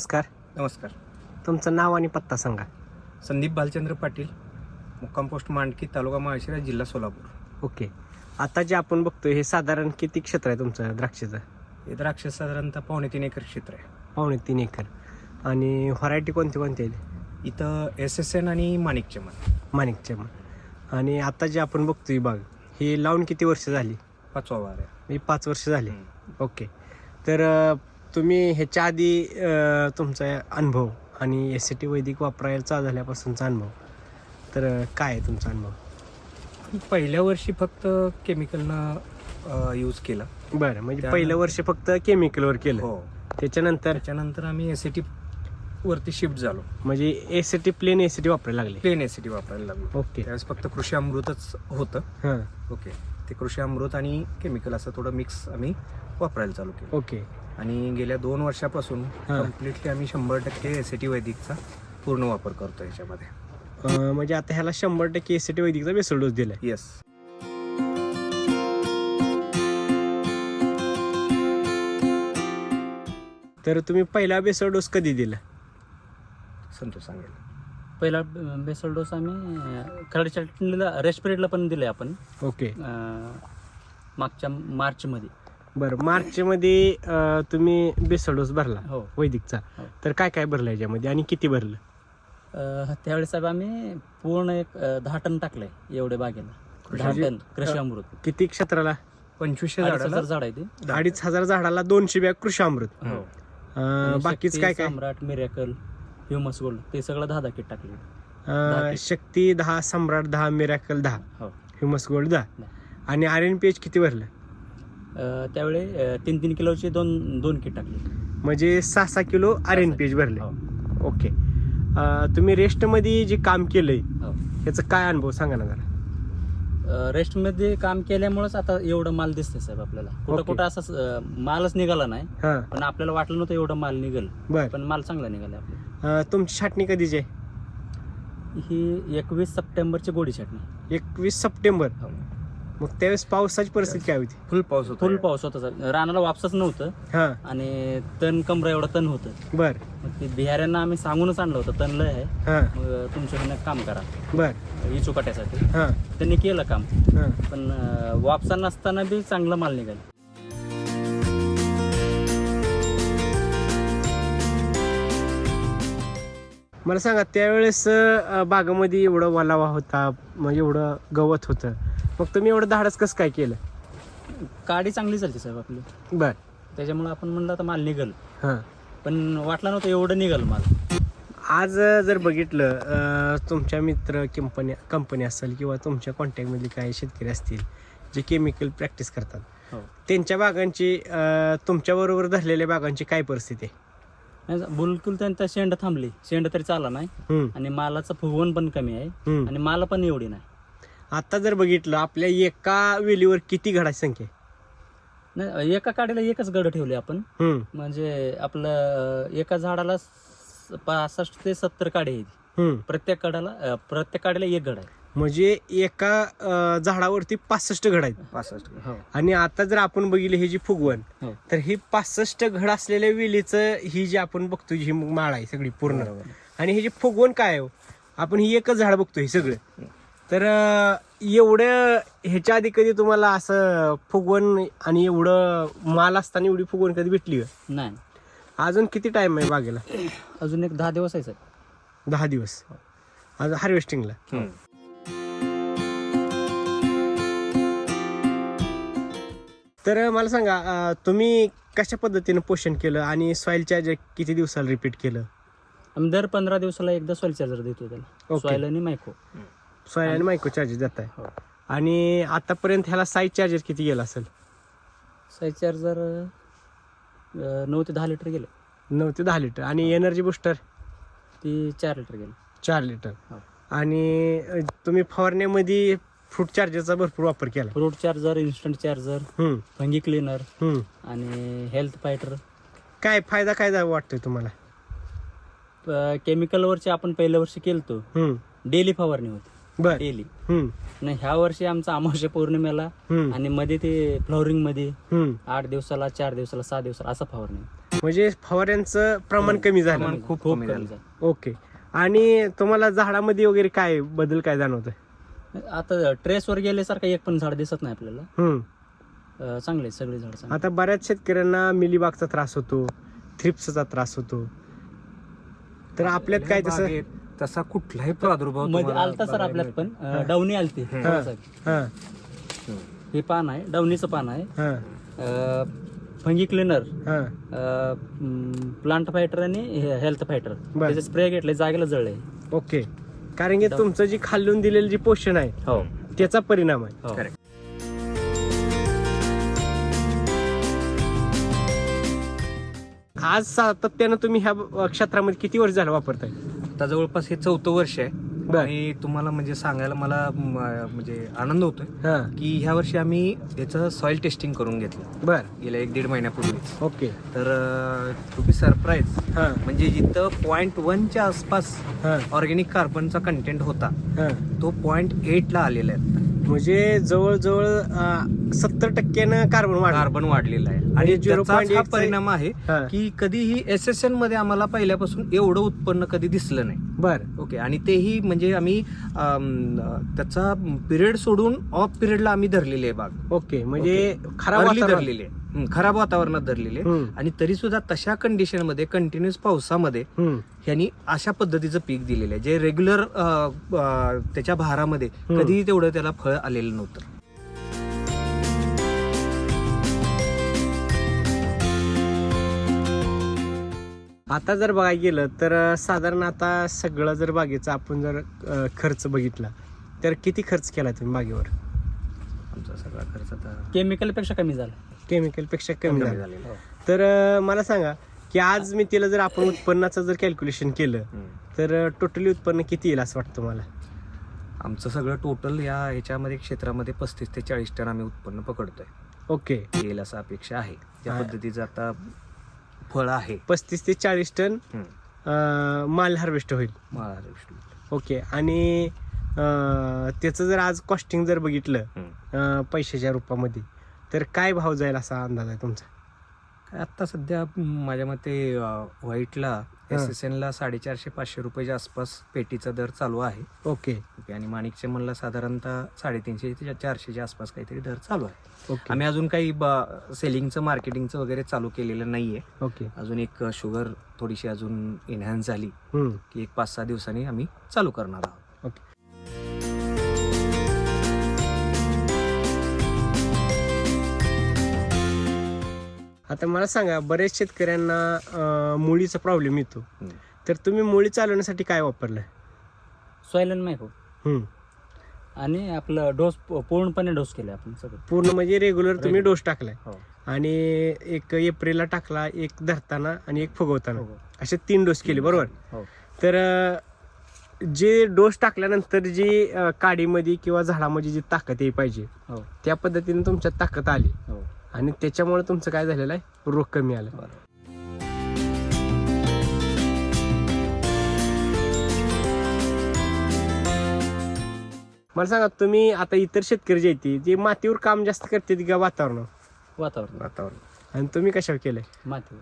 नमस्कार. नमस्कार. तुमचं नाव आणि पत्ता सांगा. संदीप भालचंद्र पाटील मुक्काम पोस्ट मांडकी तालुका माळशिरा जिल्हा सोलापूर. ओके. आता जे आपण बघतोय हे साधारण किती क्षेत्र आहे तुमचं द्राक्षाचं? हे द्राक्ष साधारणतः पावणे तीन एकर क्षेत्र आहे. पावणे तीन एकर. आणि व्हरायटी कोणती कोणती आहेत इथं एस एस एन आणि माणिक चमन. माणिकच्या आणि आता जे आपण बघतोय बाग ही लावून किती वर्ष झाली? पाचवा वार आहे. म्हणजे पाच वर्ष झाली. ओके. तर अं, तुम्ही ह्याच्या आधी तुमचा अनुभव आणि एस सी टी वैदिक वापरायला चालू झाल्यापासूनचा अनुभव. तर काय आहे तुमचा अनुभव? पहिल्या वर्षी फक्त केमिकलनं यूज केलं. बरं म्हणजे त्यानंतर- पहिलं वर्ष फक्त केमिकलवर केलं. हो. त्याच्यानंतर? त्याच्यानंतर आम्ही एस टी वरती शिफ्ट झालो. म्हणजे S T plain S T वापरायला लागले. प्लेन एस टी वापरायला लागलो. ओके त्यावेळेस फक्त कृषी अमृतच होतं. हां. ओके ते कृषी अमृत आणि केमिकल असं थोडं मिक्स आम्ही वापरायला चालू केलं. ओके. आणि गेल्या दोन वर्षापासून. कम्प्लिटली आम्ही शंभर टक्के एस टी वैदिकचा पूर्ण वापर करतो ह्याच्यामध्ये अं, म्हणजे आता ह्याला शंभर टक्के एस टी वैदिकचा बेसल डोस दिलाय. येस तर तुम्ही पहिला बेसल डोस कधी दिला? संतोष सांगेल. पहिला बेसल डोस आम्ही खरडच्या टिल्लीला रेस्ट पिरियडला पण दिले आपण. ओके. मागच्या मार्चमध्ये बरं मार्चमध्ये तुम्ही बेसल डोस भरला हो. वैदिकचा. हो. तर काय काय भरलं याच्यामध्ये आणि किती भरलं? त्यावेळेस साहेब आम्ही पूर्ण एक दहा टन टाकलंय एवढे बागेला. दहा टन कृषी अमृत किती क्षेत्राला? पंचवीसशे झाड आहे ते. अडीच हजार झाडाला दोनशे बॅग कृषी अमृत हो बाकीच काय काय? सम्राट मिरॅकल ह्युमस गोल्ड ते सगळं दहा दहा किट टाकले. अं. शक्ती दहा सम्राट दहा मिरॅकल दहा. हो. ह्युमस गोल्ड दहा. आणि आर एन पी एच किती भरलं? अं, त्यावेळी अं, तीन तीन किलोचे दोन दोन किट टाकले. म्हणजे सहा सहा kilo R N P H भरले. हो. ओके. अं, तुम्ही रेस्टमध्ये जे काम केलंय हो. याचा काय अनुभव सांगा ना जरा. रेस्टमध्ये काम केल्यामुळेच आता एवढं माल दिसतंय साहेब आपल्याला. कुठं. कुठं असं अं, मालच निघाला नाही. हां. पण आपल्याला वाटलं नव्हतं एवढं माल निघेल. बर. पण माल चांगला निघाला आपल्याला तुमची छाटणी कधीची आहे ही एकवीस सप्टेंबरची गोडी छाटणी. एकवीस सप्टेंबर. हो. मग त्यावेळेस पावसाची परिस्थिती काय होती? फुल पाऊस होता. फुल पाऊस होता साहेब. रानाला वापसच नव्हतं. हां. आणि तण कमरा एवढं तण होतं. बर. मग ते बिहाऱ्यांना आम्ही सांगूनच आणलं होतं तण लय आहे. हां. मग तुमच्याकडनं काम करा. बर. इचुकाट्यासाठी. हां. त्यांनी केलं काम. हां. पण अं, वापसा नसताना बी चांगला माल निघाला. मला सांगा त्यावेळेस अं, बागामध्ये एवढं वलावा होता म्हणजे एवढं गवत होतं. मग तुम्ही एवढं धाडस कसं काय केलं? काडी चांगली चालते साहेब आपली. बर. त्याच्यामुळे आपण म्हणलं आता माल निघल. हां. पण वाटलं नव्हतं एवढं निघल माल. आज जर बघितलं अं, तुमच्या मित्र कंपनी कंपनी असेल किंवा तुमच्या कॉन्टॅक्टमधले काही शेतकरी असतील जे केमिकल प्रॅक्टिस करतात हो. त्यांच्या बागांची अं, तुमच्याबरोबर धरलेल्या बागांची काय परिस्थिती आहे? नाही, बिलकुल त्यांचा शेंड थांबली. शेंड तरी चालला नाही. आणि मालाचं फुगवण पण कमी आहे. आणि माल पण एवढी नाही. आता जर बघितलं आपल्या एका वेलीवर किती घडाची संख्या आहे? नाही एका काडीला एकच गड ठेवले आपण. म्हणजे आपलं एका झाडाला पासष्ट ते सत्तर काडी आहेत. प्रत्येक काडाला अं, प्रत्येक काडीला एक गड आहे. म्हणजे एका झाडावरती पासष्ट घड आहेत. पासष्ट हो. आणि आता जर आपण बघितलं ही जी फुगवण हो. तर ही पासष्ट घड असलेल्या वेलीचं ही जी आपण बघतो ही माळ आहे सगळी पूर्ण. आणि ही जी फुगवण काय आहे हो? आपण ही एकच झाड बघतो हे सगळं. तर एवढं ह्याच्या आधी कधी तुम्हाला असं फुगवण आणि एवढं माल असताना एवढी फुगवण कधी भेटली का? नाही. अजून किती टाइम आहे बागेला? अजून एक दहा दिवस आहे साहेब. दहा दिवस. आज हार्वेस्टिंगला तर मला सांगा तुम्ही कशा पद्धतीने पोषण केलं आणि सॉइल चार्जर किती दिवसाला रिपीट केलं? आम्ही दर पंधरा दिवसाला एकदा सॉइल चार्जर देतो त्याला. सॉइल आणि मायको सॉइल आणि मायक्रो चार्जर देत आहे आणि आतापर्यंत ह्याला साईज चार्जर किती गेला असेल? साईज चार्जर नऊ ते दहा लिटर गेले. नऊ ते दहा लिटर. आणि एनर्जी बुस्टर ती चार लिटर गेले. चार लिटर. हो. आणि अं, तुम्ही फवारण्यामध्ये फ्रूट चार्जरचा भरपूर वापर केला. फ्रूट चार्जर इन्स्टंट चार्जर हम्म, फंगी क्लीनर हम्म. आणि हेल्थ फायटर काय फायदा काय जा- वाटतोय तुम्हाला? केमिकलवरचे आपण पहिल्या वर्षी केलतो. हम्म, डेली फवारणी होती. बर. डेली हम्म. ह्या वर्षी आमचा अमावस्या पौर्णिमेला हम्म. आणि मध्ये ते फ्लॉवरिंगमध्ये हम्म. आठ दिवसाला चार दिवसाला सहा दिवसाला असं फवारणी म्हणजे फवाऱ्यांचं प्रमाण कमी झालं. खूप कमी झालं. झालं. ओके. आणि तुम्हाला झाडामध्ये वगैरे काय बदल काय जाणवतोय? आता ट्रेसवर गेल्यासारखं एक पण झाड दिसत नाही आपल्याला. हम्म. अं, चांगले आहेत सगळे झाड चांगले. आता बऱ्याच शेतकऱ्यांना मिलीबागचा त्रास होतो थ्रिप्सचा त्रास होतो. तर आपल्यात काय तसं? बागेत तसा कुठलाही प्रादुर्भावमध्ये तुम्हाला आलता सर बघायला आपल्यात पण. अं, डावणी आलती थोडासा. हा. हे पान आहे डावणीचं पान आहे. हा. फंगी क्लिनर हा. प्लांट फायटर आणि हेल्थ फायटर बर. त्याचे स्प्रे घेतले जागेला जळले. ओके. कारण की तुमचं जी खालून दिलेलं जे पोषण आहे हो. त्याचा परिणाम आहे. हो. Correct. आज सातत्यानं तुम्ही ह्या क्षेत्रामध्ये किती वर्ष झालं वापरताय? आता जवळपास हे चौथं वर्ष आहे. आणि तुम्हाला म्हणजे सांगायला मला म्हणजे आनंद होतोय हा. की ह्या वर्षी आम्ही याचं सॉइल टेस्टिंग करून घेतलं. बर. गेल्या एक दीड महिन्यापूर्वीच. ओके. तर टू बी सरप्राईज हा. म्हणजे जिथं पॉईंट वनच्या आसपास हा. ऑर्गॅनिक कार्बनचा कंटेंट होता हा. तो पॉईंट एटला आलेला आहे. म्हणजे जवळजवळ सत्तर टक्क्यानं कार्बन वाढ कार्बन वाढलेला आहे. आणि आणि 0.8 त्याचाच हा चा- परिणाम आहे हा. की कधीही एस एस एनमध्ये आम्हाला पहिल्यापासून एवढं उत्पन्न कधी दिसलं नाही. बर. ओके आणि तेही म्हणजे आम्ही अम, त्याचा पिरियड सोडून ऑफ पिरियडला आम्ही धरलेली आहे बाग. ओके म्हणजे खराब Early वातावरण- धरलेली आहे. हं, खराब वातावरणात धरलेली आहे. हम्म, आणि तरी सुद्धा तशा कंडिशनमध्ये कंटिन्युअस पावसामध्ये हम्म, ह्यांनी अशा पद्धतीचं पीक दिलेलं आहे. जे रेग्युलर त्याच्या भारामध्ये हम्म. कधीही तेवढं त्याला फळ आलेलं नव्हतं. आता जर बघायला गेलं तर साधारण आता सगळं जर बागेचा आपण जर खर्च बघितला तर किती खर्च केला तुम्ही बागेवर? आमचा सगळा खर्च आता केमिकलपेक्षा कमी झाला. केमिकलपेक्षा कमी झाला. झालेला. तर अं, मला सांगा की आज मी तिला जर आपण उत्पन्नाचं जर कॅल्क्युलेशन केलं. तर टोटली उत्पन्न किती येईल असं वाटतं मला आमचं सगळं टोटल या ह्याच्यामध्ये क्षेत्रामध्ये पस्तीस ते चाळीस टन आम्ही उत्पन्न पकडतोय. ओके येईल असं अपेक्षा आहे. ज्या हा. पद्धतीचं आता फळ आहे. पस्तीस ते चाळीस टन हं. अं, माल हार्वेस्ट होईल. ओके. आणि अं, त्याचं जर आज कॉस्टिंग जर बघितलं. अं, पैशाच्या रूपामध्ये तर काय भाव जाईल असा अंदाज आहे तुमचा? काय आता सध्या माझ्या मते व्हाईटला. एस एस एनला साडेचारशे पाचशे रुपयाच्या आसपास पेटीचा दर चालू आहे. ओके. ओके आणि माणिकचे म्हणला साधारणतः साडेतीनशे ते चारशेच्या आसपास काहीतरी दर चालू आहे. ओके. आम्ही अजून काही सेलिंगचं मार्केटिंगचं वगैरे चालू केलेलं नाहीये. ओके. अजून एक शुगर थोडीशी अजून एनहॅन्स झाली. की एक पाच सहा दिवसांनी आम्ही चालू करणार आहोत. आता मला सांगा बरेच शेतकऱ्यांना मुळीचा प्रॉब्लेम येतो. तर तुम्ही मुळी चालवण्यासाठी काय वापरलं सॉयलन मायको हम्म. आणि आपलं डोस पूर्णपणे डोस केले आपण सगळं पूर्ण म्हणजे रेग्युलर तुम्ही. डोस टाकलाय हो. आणि एक एप्रिलला टाकला एक धरताना आणि एक फुगवताना. असे तीन डोस केले बरोबर हो. तर जे डोस टाकल्यानंतर जी काडीमध्ये किंवा झाडामध्ये जी ताकद येई पाहिजे हो त्या पद्धतीने तुमच्यात ताकद आली हो आणि त्याच्यामुळे तुमचं काय झालेलं आहे? रोग कमी आला मला सांगा तुम्ही आता इतर शेतकरी जे आहेत ते मातीवर काम जास्त करतात का वातावरण वातावरण. वातावरण. आणि तुम्ही कशावर केलंय? मातीवर.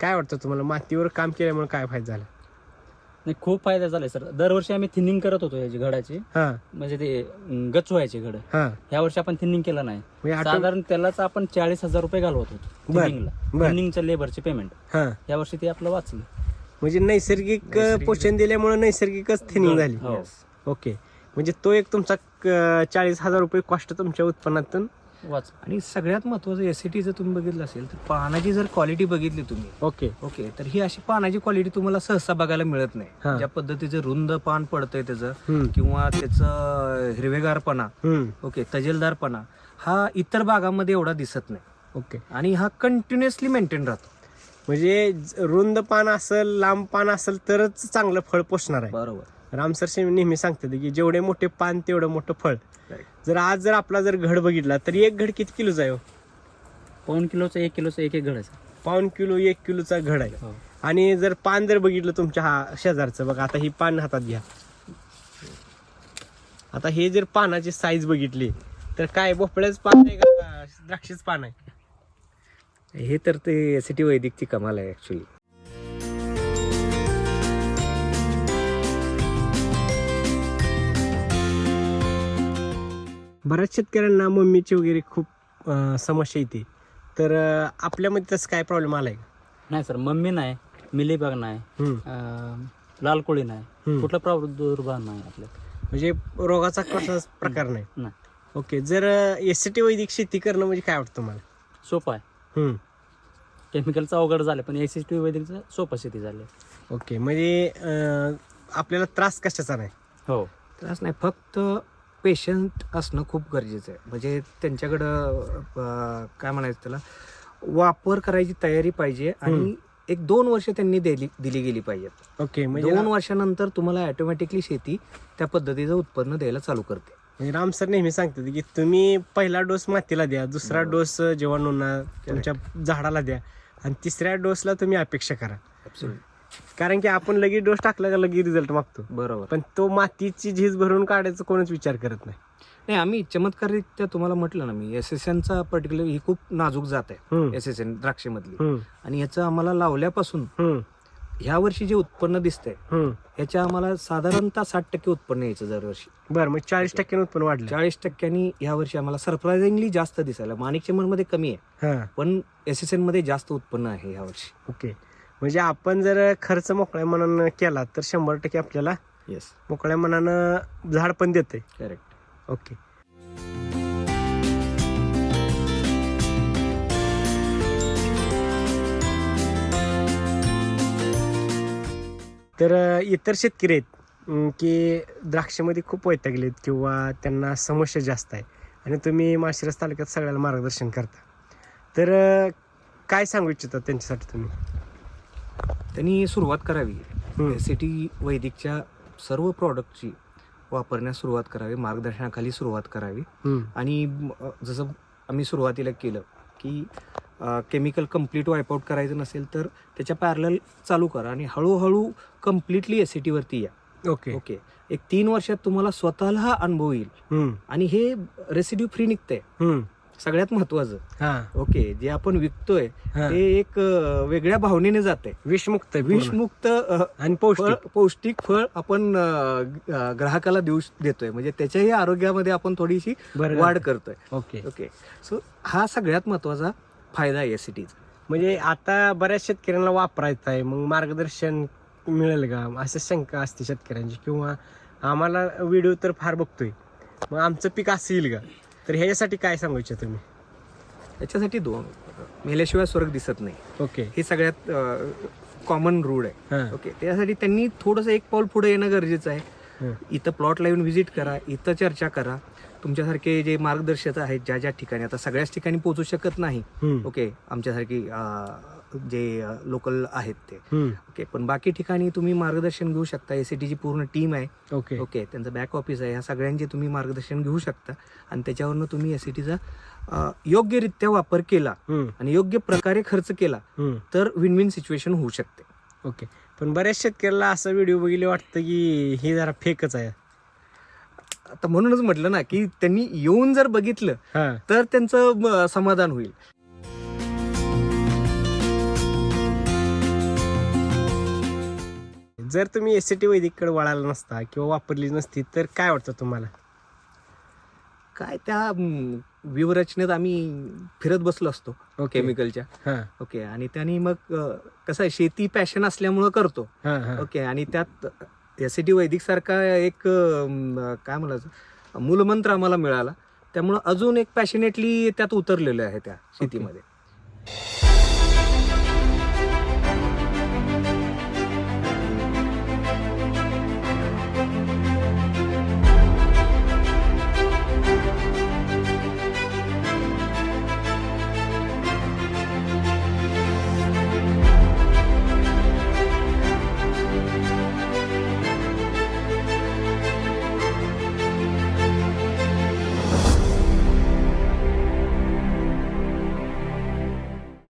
काय वाटतं तुम्हाला? मातीवर काम केल्यामुळे काय फायदा झाला? नाही खूप फायदा झालाय सर. दरवर्षी आम्ही थिनिंग करत होतो याची घडाची. हा. म्हणजे ते अं, गच्च व्हायचे घड. हा. ह्या वर्षी आपण थिनिंग केलं नाही. म्हणजे आठव- साधारण त्यालाच आपण चाळीस हजार रुपये घालवत होतो बर, थिनिंगला बर. लेबरचे पेमेंट हा. या वर्षी ते आपलं वाचलं. म्हणजे नैसर्गिक अं, पोषण दिल्यामुळे नैसर्गिकच थिनिंग झाली. हो. ओके म्हणजे तो एक तुमचा चाळीस हजार रुपये कॉस्ट तुमच्या उत्पन्नातून वाच. आणि सगळ्यात महत्वाचं एसिटी जर तुम्ही बघितलं असेल तर पानाची जर क्वालिटी बघितली तुम्ही ओके. ओके तर ही अशी पानाची क्वालिटी तुम्हाला सहसा बघायला मिळत हा. नाही ज्या पद्धतीचं रुंद पान पडतंय त्याचं किंवा त्याचं हिरवेगारपणा ओके तजेलदारपणा हा इतर बागांमध्ये एवढा दिसत नाही. ओके. आणि हा कंटिन्युअसली मेंटेन राहतो. म्हणजे ज- रुंद पान असेल लांब पान असेल तरच चांगलं फळ पोचणार आहे. बरोबर. रामसर नेहमी सांगतात की जेवढे मोठे पान तेवढं मोठं फळ. जर आज जर आपला जर घड बघितला तर एक घड किती किलोचा आहे हो? पाऊन किलोचं एक किलोचं एक एक घडायचं पाऊन किलो एक किलोचा घड आहे. हो. आणि जर पान जर बघितलं तुमच्या हा शेजारचं बघा आता ही पान हातात घ्या. आता हे जर पानाची साईज बघितली तर काय भोपळ्याच पान आहे का द्राक्षच पान आहे? हे तर ते एस टी वैदिकची कमाल आहे ऍक्च्युली बऱ्याच शेतकऱ्यांना मम्मीची वगैरे खूप अं, समस्या येते. तर अं, आपल्यामध्ये तसं काय प्रॉब्लेम आलाय का? नाही सर मम्मी नाही मिलीबाग नाही हम्म. अं, लाल कोळी नाही हम्म. कुठला प्रादुर्भाव नाही आपल्यात म्हणजे रोगाचा कसाच प्रकार नाही? नाही. ओके जर एस टी वैदिक शेती करणं म्हणजे काय वाटतं तुम्हाला? सोपं आहे. हम्म. केमिकलचं अवघड झालं पण एस एस टी वैदिकचं सोपं शेती झाली. ओके म्हणजे अं, आपल्याला त्रास कशाचा नाही? हो. त्रास नाही फक्त पेशंट असणं खूप गरजेचं आहे. म्हणजे त्यांच्याकडं काय म्हणायचं त्याला वापर करायची तयारी पाहिजे आणि एक दोन वर्ष त्यांनी दिली दिली गेली पाहिजेत. ओके म्हणजे दोन वर्षानंतर तुम्हाला ऑटोमॅटिकली शेती त्या पद्धतीचं उत्पन्न द्यायला चालू करते. म्हणजे राम सर नेहमी सांगतात की तुम्ही पहिला डोस मातीला द्या दुसरा डोस जेवणुना तुमच्या झाडाला द्या आणि तिसऱ्या डोसला तुम्ही अपेक्षा करा. कारण की आपण लगेच डोस टाकला का लगेच रिझल्ट मागतो. बरोबर. पण तो मातीची झीज भरून काढायचा कोणच विचार करत नाही. नाही आम्ही चमत्कारित्या तुम्हाला म्हटलं ना मी एस एस एनचा पर्टिक्युलर ही खूप नाजूक जात आहे एस एस एन द्राक्षेमधली. आणि याचं आम्हाला लावल्यापासून ह्या वर्षी जे उत्पन्न दिसतंय. ह्याच्या आम्हाला साधारणतः साठ टक्के उत्पन्न यायचं दरवर्षी बरं मग चाळीस टक्क्यानं उत्पन्न वाढलं. चाळीस टक्क्यांनी ह्या वर्षी आम्हाला सरप्राइझिंगली जास्त दिसायला. माणिकमध्ये कमी आहे. पण एस एस एनमध्ये जास्त उत्पन्न आहे ह्या वर्षी. ओके. म्हणजे आपण जर खर्च मोकळ्या मनानं केला तर शंभर टक्के आपल्याला येस मोकळ्या मनानं झाड पण देते करेक्ट ओके तर इतर शेतकरी आहेत की द्राक्षामध्ये खूप वैतागलेत किंवा त्यांना समस्या जास्त आहे आणि तुम्ही माशिरस तालुक्यात सगळ्याला मार्गदर्शन करता. तर काय सांगू इच्छिता त्यांच्यासाठी तुम्ही? त्यांनी सुरुवात करावी. हम्म. एस टी वैदिकच्या सर्व प्रॉडक्टची वापरण्यास सुरुवात करावी मार्गदर्शनाखाली सुरुवात करावी. आणि जसं आम्ही सुरुवातीला केलं की केमिकल कंप्लीट वायपआउट करायचं नसेल तर त्याच्या पॅरल चालू करा आणि हळूहळू कम्प्लिटली एस वरती या. ओके ओके एक तीन वर्षात तुम्हाला स्वतःला अनुभव येईल. आणि हे रेसिड्यू फ्री निघतंय. सगळ्यात महत्वाचं. हा. ओके जे आपण विकतोय हा. ते एक अं, वेगळ्या भावनेने जाते विषमुक्त आहे पूर्ण. विषमुक्त अं, आणि फळ पौष्टिक पौष्टिक फळ आपण अं, अं, ग्राहकाला देऊ देतोय. म्हणजे त्याच्याही आरोग्यामध्ये आपण थोडीशी बरं वाढ करतोय. ओके. ओके. सो हा सगळ्यात महत्त्वाचा फायदा आहे एसीटीचा म्हणजे आता बऱ्याच शेतकऱ्यांना वापरायचं आहे मग मार्गदर्शन मिळेल का? असं शंका असते शेतकऱ्यांची. किंवा आम्हाला व्हिडिओ तर फार बघतोय. मग आमचं पीक असं येईल का? तर ह्याच्यासाठी काय सांगू इच्छिता तुम्ही? याच्यासाठी दोन. मेल्याशिवाय स्वर्ग दिसत नाही. ओके. हे सगळ्यात कॉमन रूढ आहे. ओके. त्यासाठी त्यांनी थोडंसं एक पाऊल पुढे येणं गरजेचं आहे. इथं प्लॉटला येऊन व्हिजिट करा इथं चर्चा करा. तुमच्यासारखे जे मार्गदर्शक आहेत ज्या ज्या ठिकाणी आता सगळ्याच ठिकाणी पोहोचू शकत नाही. ओके. आमच्यासारखी जे लोकल आहेत ते. ओके पण बाकी ठिकाणी तुम्ही मार्गदर्शन घेऊ शकता. एस ची पूर्ण टीम आहे. ओके ओके त्यांचं बॅक ऑफिस आहे. ह्या सगळ्यांचे तुम्ही मार्गदर्शन घेऊ शकता. आणि त्याच्यावरनं तुम्ही एस टीचा योग्यरित्या वापर केला आणि योग्य प्रकारे खर्च केला तर विन विन सिच्युएशन होऊ शकते. ओके पण बऱ्याच शेतकऱ्याला असं व्हिडिओ बघितले वाटतं की हे जरा फेकच आहे. आता म्हणूनच म्हटलं ना की त्यांनी येऊन जर बघितलं तर त्यांचं समाधान होईल. जर तुम्ही एस टी वैदिककडे वळाला नसता किंवा वापरली नसती तर काय वाटतं तुम्हाला? काय त्या म, व्यूहरचनेत आम्ही फिरत बसलो असतो ओके केमिकलच्या हा. ओके आणि त्यांनी मग कसं आहे शेती पॅशन असल्यामुळं करतो. हा हा. ओके आणि त्यात एस टी वैदिक सारखा एक काय म्हणायचं मूलमंत्र आम्हाला मिळाला. त्यामुळं अजून एक पॅशनेटली त्यात उतरलेलं आहे त्या शेतीमध्ये.